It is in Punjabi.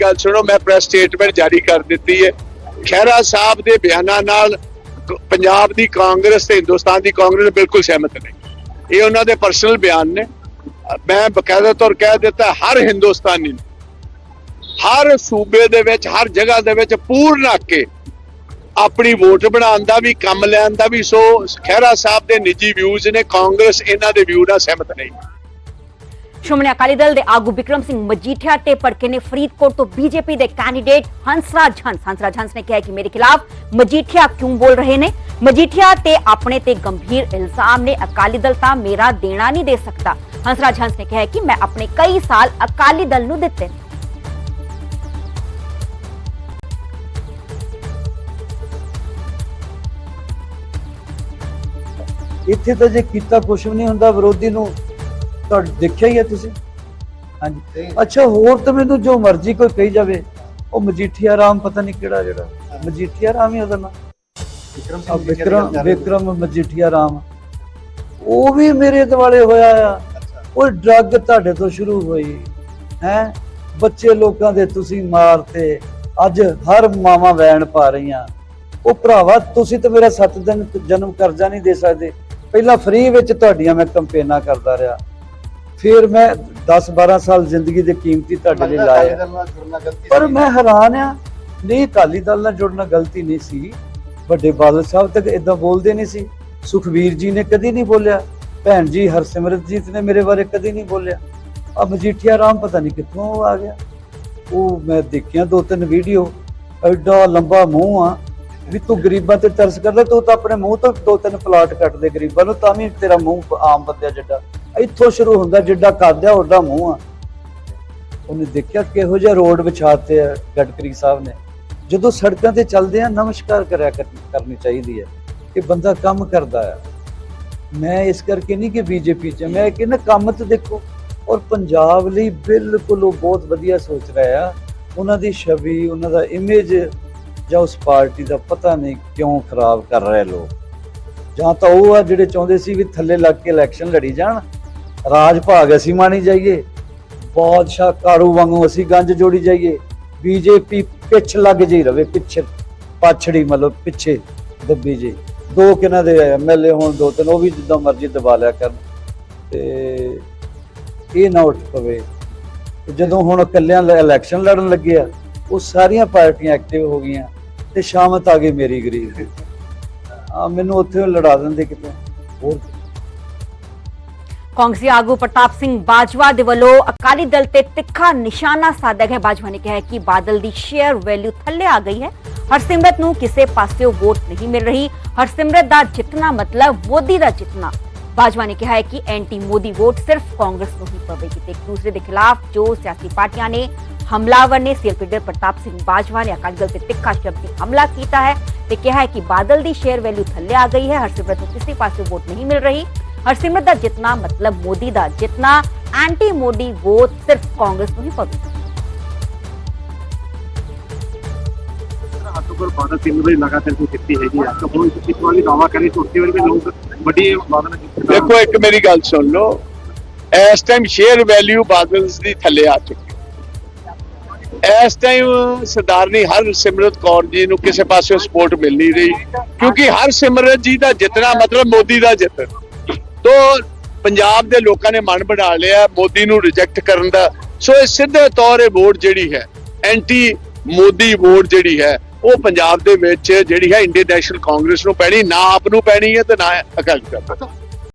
ਗੱਲ ਸੁਣੋ, ਮੈਂ ਪ੍ਰੈਸ ਸਟੇਟਮੈਂਟ ਜਾਰੀ ਕਰ ਦਿੱਤੀ ਹੈ। ਖਹਿਰਾ ਸਾਹਿਬ ਦੇ ਬਿਆਨਾਂ ਨਾਲ ਪੰਜਾਬ ਦੀ ਕਾਂਗਰਸ ਤੇ ਹਿੰਦੁਸਤਾਨ ਦੀ ਕਾਂਗਰਸ ਬਿਲਕੁਲ ਸਹਿਮਤ ਨਹੀਂ। ਇਹ ਉਹਨਾਂ ਦੇ ਪਰਸਨਲ ਬਿਆਨ ਨੇ। ਮੈਂ ਬਕਾਇਦਾ ਤੌਰ ਕਹਿ ਦਿੱਤਾ, ਹਰ ਹਿੰਦੁਸਤਾਨੀ ਨੂੰ, ਹਰ ਸੂਬੇ ਦੇ ਵਿੱਚ, ਹਰ ਜਗ੍ਹਾ ਦੇ ਵਿੱਚ ਪੂਰਨ ਹੱਕ ਕੇ ਆਪਣੀ ਵੋਟ ਬਣਾਉਣ ਦਾ ਵੀ, ਕੰਮ ਲੈਣ ਦਾ ਵੀ। ਸੋ ਖਹਿਰਾ ਸਾਹਿਬ ਦੇ ਨਿੱਜੀ ਵਿਊਜ਼ ਨੇ, ਕਾਂਗਰਸ ਇਹਨਾਂ ਦੇ ਵਿਊ ਨਾਲ ਸਹਿਮਤ ਨਹੀਂ। ਸ਼੍ਰੋਮਣੀ ਅਕਾਲੀ ਦਲ ਦੇ ਆਗੂ ਵਿਕਰਮ ਸਿੰਘ ਮਜੀਠੀਆ ਤੇ ਭੜਕੇ ਨੇ ਫਰੀਦਕੋਟ ਤੋਂ ਬੀਜੇਪੀ ਦੇ ਕੈਂਡੀਡੇਟ ਹੰਸਰਾਜ ਹੰਸ। ਹੰਸਰਾਜ ਹੰਸ ਨੇ ਕਿਹਾ ਕਿ ਮੇਰੇ ਖਿਲਾਫ ਮਜੀਠੀਆ ਕਿਉਂ ਬੋਲ ਰਹੇ ਨੇ? ਮਜੀਠੀਆ ਤੇ ਆਪਣੇ ਤੇ ਗੰਭੀਰ ਇਲਜ਼ਾਮ ਨੇ। ਅਕਾਲੀ ਦਲ ਤਾਂ ਮੇਰਾ ਦੇਣਾ ਨਹੀਂ ਦੇ ਸਕਦਾ। ਹੰਸਰਾਜ ਹੰਸ ਨੇ ਕਿਹਾ ਕਿ ਮੈਂ ਆਪਣੇ ਕਈ ਸਾਲ ਅਕਾਲੀ ਦਲ ਨੂੰ ਦਿੱਤੇ ਨੇ। ਇੱਥੇ ਤਾਂ ਜੇ ਕੀਤਾ ਕੁਛ ਵੀ ਨਹੀਂ ਹੁੰਦਾ, ਵਿਰੋਧੀ ਨੂੰ ਤਾਂ ਦੇਖਿਆ ਹੀ ਹੈ ਤੁਸੀਂ? ਹਾਂਜੀ। ਅੱਛਾ ਹੋਰ ਤਾਂ ਮੈਨੂੰ ਜੋ ਮਰਜ਼ੀ ਕੋਈ ਕਹੀ ਜਾਵੇ ਉਹ ਮਜੀਠੀਆ ਰਾਮ ਪਤਾ ਨਹੀਂ ਕਿਹੜਾ ਜਿਹੜਾ। ਮਜੀਠੀਆ ਰਾਮ ਹੀ ਉਹਦਾ ਨਾਮ ਆ ਵਿਕਰਮ ਵਿਕਰਮ ਮਜੀਠੀਆ ਰਾਮ। ਉਹ ਵੀ ਮੇਰੇ ਦਿਵਾਲੇ ਹੋਇਆ ਆ। ਉਹ ਡਰੱਗ ਤੁਹਾਡੇ ਤੋਂ ਸ਼ੁਰੂ ਹੋਈ। ਹੈ? ਬੱਚੇ ਲੋਕਾਂ ਦੇ ਤੁਸੀਂ ਮਾਰਤੇ। ਅੱਜ ਹਰ ਮਾਵਾਂ ਵੈਣ ਪਾ ਰਹੀਆਂ। ਉਹ ਭਰਾਵਾ ਤੁਸੀਂ ਤਾਂ ਮੇਰਾ 7 ਦਿਨ ਜਨਮ ਕਰਜ਼ਾ ਨਹੀਂ ਦੇ ਸਕਦੇ। ਪਹਿਲਾਂ ਫ੍ਰੀ ਵਿੱਚ ਤੁਹਾਡੀਆਂ ਮੈਂ ਕੰਪੇਨਾਂ ਕਰਦਾ ਰਿਹਾ। ਫਿਰ ਮੈਂ 10 12 ਸਾਲ ਜ਼ਿੰਦਗੀ ਦੇ ਕੀਮਤੀ ਤੁਹਾਡੇ ਲਈ ਲਾਏ ਪਰ ਮੈਂ ਹੈਰਾਨ ਆ। ਨਹੀਂ ਅਕਾਲੀ ਦਲ ਨਾਲ ਜੁੜਨਾ ਗਲਤੀ ਨਹੀਂ ਸੀ। ਵੱਡੇ ਬਾਦਲ ਸਾਹਿਬ ਤੱਕ ਇਦਾਂ ਬੋਲਦੇ ਨਹੀਂ ਸੀ। ਸੁਖਵੀਰ ਜੀ ਨੇ ਕਦੀ ਨਹੀਂ ਬੋਲਿਆ। ਭੈਣ ਜੀ ਹਰਸਿਮਰਤ ਜੀਤ ਨੇ ਮੇਰੇ ਬਾਰੇ ਕਦੀ ਨਹੀਂ ਬੋਲਿਆ। ਆ ਮਜੀਠੀਆ ਰਾਮ ਪਤਾ ਨਹੀਂ ਕਿੱਥੋਂ ਆ ਗਿਆ। ਉਹ ਮੈਂ ਦੇਖਿਆ ਦੋ ਤਿੰਨ ਵੀਡੀਓ। ਐਡਾ ਲੰਬਾ ਮੂੰਹ ਆ ਵੀ ਤੂੰ ਗਰੀਬਾਂ ਤੇ ਤਰਸ ਕਰਦਾ ਤੂੰ ਤਾਂ ਆਪਣੇ ਮੂੰਹ ਤੋਂ ਦੋ ਤਿੰਨ ਪਲਾਟ ਕੱਟ ਦੇ ਗਰੀਬਾਂ ਨੂੰ ਤਾਂ ਵੀ ਤੇਰਾ ਮੂੰਹ ਆਮ ਬੰਦਿਆ ਜਿੱਡਾ। ਇੱਥੋਂ ਸ਼ੁਰੂ ਹੁੰਦਾ ਜਿੱਡਾ ਕਾਦਿਆ ਓਡਾ ਮੂੰਹ ਆ। ਉਹਨੇ ਦੇਖਿਆ ਕਿਹੋ ਜਿਹਾ ਰੋਡ ਵਿਛਾਤੇ ਆ ਗਡਕਰੀ ਸਾਹਿਬ ਨੇ। ਜਦੋਂ ਸੜਕਾਂ ਤੇ ਚੱਲਦੇ ਆ, ਨਮਸਕਾਰ ਕਰਿਆ ਕਰ- ਕਰਨੀ ਚਾਹੀਦੀ ਹੈ ਕਿ ਬੰਦਾ ਕੰਮ ਕਰਦਾ ਆ। ਮੈਂ ਇਸ ਕਰਕੇ ਨਹੀਂ ਕਿ ਬੀਜੇਪੀ ਚ ਮੈਂ ਕਹਿੰਦਾ ਕੰਮ ਤੇ ਦੇਖੋ। ਔਰ ਪੰਜਾਬ ਲਈ ਬਿਲਕੁਲ ਉਹ ਬਹੁਤ ਵਧੀਆ ਸੋਚ ਰਿਹਾ ਆ। ਉਹਨਾਂ ਦੀ ਛਵੀ, ਉਹਨਾਂ ਦਾ ਇਮੇਜ ਜਾਂ ਉਸ ਪਾਰਟੀ ਦਾ ਪਤਾ ਨਹੀਂ ਕਿਉਂ ਖਰਾਬ ਕਰ ਰਹੇ ਲੋਕ। ਜਾਂ ਤਾਂ ਉਹ ਆ ਜਿਹੜੇ ਚਾਹੁੰਦੇ ਸੀ ਵੀ ਥੱਲੇ ਲੱਗ ਕੇ ਇਲੈਕਸ਼ਨ ਲੜੀ ਜਾਣ। ਰਾਜ ਭਾਗ ਅਸੀਂ ਮਾਣੀ ਜਾਈਏ। ਬਾਦਸ਼ਾਹ ਕਾਰੂ ਵਾਂਗੂ ਅਸੀਂ ਗੰਜ ਜੋੜੀ ਜਾਈਏ। ਬੀਜੇਪੀ ਪਿੱਛ ਲੱਗ ਜਾਈ ਰਵੇ, ਪਿੱਛੇ ਪਾਛੜੀ ਮਤਲਬ ਪਿੱਛੇ ਦੱਬੀ ਜੀ। ਦੋ ਕਿਨਾਂ ਦੇ ਐਮਐਲਏ ਹੋਣ, ਦੋ ਤਿੰਨ, ਉਹ ਵੀ ਜਿੱਦਾਂ ਮਰਜ਼ੀ ਦਬਾ ਲਿਆ ਕਰਨ। ਤੇ ਇਹ ਨਾ ਉੱਠ ਪਵੇ। ਜਦੋਂ ਹੁਣ ਇਕੱਲਿਆਂ ਇਲੈਕਸ਼ਨ ਲੜਨ ਲੱਗੇ ਆ, ਉਹ ਸਾਰੀਆਂ ਪਾਰਟੀਆਂ ਐਕਟਿਵ ਹੋ ਗਈਆਂ ਤੇ ਸ਼ਾਮਤ ਆ ਗਈ ਮੇਰੀ ਗਰੀਬ। ਦੀ ਆ ਮੈਨੂੰ ਉੱਥੇ ਲੜਾ ਦਿੰਦੇ ਕਿਤੇ। ਹੋਰ ਕਾਂਗਰਸੀ ਆਗੂ ਪ੍ਰਤਾਪ ਸਿੰਘ ਬਾਜਵਾ ਦੇ ਵੱਲੋਂ ਅਕਾਲੀ ਦਲ ਤੇ ਤਿੱਖਾ ਨਿਸ਼ਾਨਾ ਸਾਧਿਆ ਗਿਆ ਬਾਜਵਾ ਨੇ ਕਿਹਾ ਕਿ ਬਾਦਲ ਦੀ ਸ਼ੇਅਰ ਵੈਲਿਊ ਥੱਲੇ ਆ ਗਈ ਹੈ ਹਰਸਿਮਰਤ ਨੂੰ ਕਿਸੇ ਪਾਸਿਓਂ ਵੋਟ ਨਹੀਂ ਮਿਲ ਰਹੀ ਹਰਸਿਮਰਤ ਦਾ ਜਿੱਤਣਾ ਮਤਲਬ ਮੋਦੀ ਦਾ ਜਿੱਤਣਾ ਬਾਜਵਾ ਨੇ ਕਿਹਾ ਹੈ ਕਿ ਐਂਟੀ ਮੋਦੀ ਵੋਟ ਸਿਰਫ ਕਾਂਗਰਸ ਨੂੰ ਹੀ ਪਵੇਗੀ ਤੇ ਇੱਕ ਦੂਸਰੇ ਦੇ ਖਿਲਾਫ ਜੋ ਸਿਆਸੀ ਪਾਰਟੀਆਂ ਨੇ ਹਮਲਾਵਰ ਨੇ ਸੀਐਲਪੀ ਲੀਡਰ ਪ੍ਰਤਾਪ ਸਿੰਘ ਬਾਜਵਾ ਨੇ ਅਕਾਲੀ ਦਲ ਤੇ ਤਿੱਖਾ ਸ਼ਬਦੀ ਹਮਲਾ ਕੀਤਾ ਹੈ ਤੇ ਕਿਹਾ ਹੈ ਕਿ ਬਾਦਲ ਦੀ ਸ਼ੇਅਰ ਵੈਲਿਊ ਥੱਲੇ ਆ ਗਈ ਹੈ ਹਰਸਿਮਰਤ ਨੂੰ ਕਿਸੇ ਪਾਸੇ ਵੋਟ ਨਹੀਂ ਮਿਲ ਰਹੀ ਹਰਸਿਮਰਤ ਦਾ ਜਿੱਤਣਾ ਮਤਲਬ ਮੋਦੀ ਦਾ ਜਿੱਤਣਾ ਐਂਟੀ ਮੋਦੀ ਵੋਟ ਸਿਰਫ ਕਾਂਗਰਸ ਨੂੰ ਹੀ ਪਵੇਗੀ ਹੱਥੋਂ ਪਰ ਬਾਦਲ ਤਿੰਨ ਵਾਰੀ ਲਗਾਤਾਰ ਕੋਈ ਕੀਤੀ ਹੈਗੀ ਆ ਤਾਂ ਹੁਣ ਇਸ ਵਾਰੀ ਦਾਵਾ ਕਰੇ ਤਾਂ ਉਸੇ ਵਾਰੀ ਵੀ ਲੋਕ ਵੱਡੀ ਬਾਦਲ ਜਿੱਤਦਾ ਦੇਖੋ ਇੱਕ ਮੇਰੀ ਗੱਲ ਸੁਣ ਲਓ ਇਸ ਟਾਈਮ ਸ਼ੇਅਰ ਵੈਲਿਊ ਬਾਦਲਸ ਦੀ ਥੱਲੇ ਆ ਚੁੱਕੀ। ਇਸ ਟਾਈਮ ਸਰਦਾਰਨੀ ਹਰ ਸਿਮਰਤ ਕੌਰ ਜੀ ਨੂੰ ਕਿਸੇ ਪਾਸੇ ਸਪੋਰਟ ਮਿਲ ਨਹੀਂ ਰਹੀ ਕਿਉਂਕਿ ਹਰ ਸਿਮਰਤ ਜੀ ਦਾ ਜਿੱਤਣਾ ਮਤਲਬ ਮੋਦੀ ਦਾ ਜਿੱਤਣਾ ਤੋਂ ਪੰਜਾਬ ਦੇ ਲੋਕਾਂ ਨੇ ਮਨ ਬਣਾ ਲਿਆ, ਮੋਦੀ ਨੂੰ ਰਿਜੈਕਟ ਕਰਨ ਦਾ। ਸੋ ਇਹ ਸਿੱਧੇ ਤੌਰ ਇਹ ਵੋਟ ਜਿਹੜੀ ਹੈ ਐਂਟੀ ਮੋਦੀ ਵੋਟ ਜਿਹੜੀ ਹੈ, ਉਹ ਪੰਜਾਬ ਦੇ ਵਿੱਚ ਜਿਹੜੀ ਹੈ, ਇੰਡੀਅਨ ਨੈਸ਼ਨਲ ਕਾਂਗਰਸ ਨੂੰ ਪੈਣੀ, ਨਾ ਆਪ ਨੂੰ ਪੈਣੀ ਹੈ ਤੇ ਨਾ ਅਕਾਲੀ ਦਲ ਨੂੰ।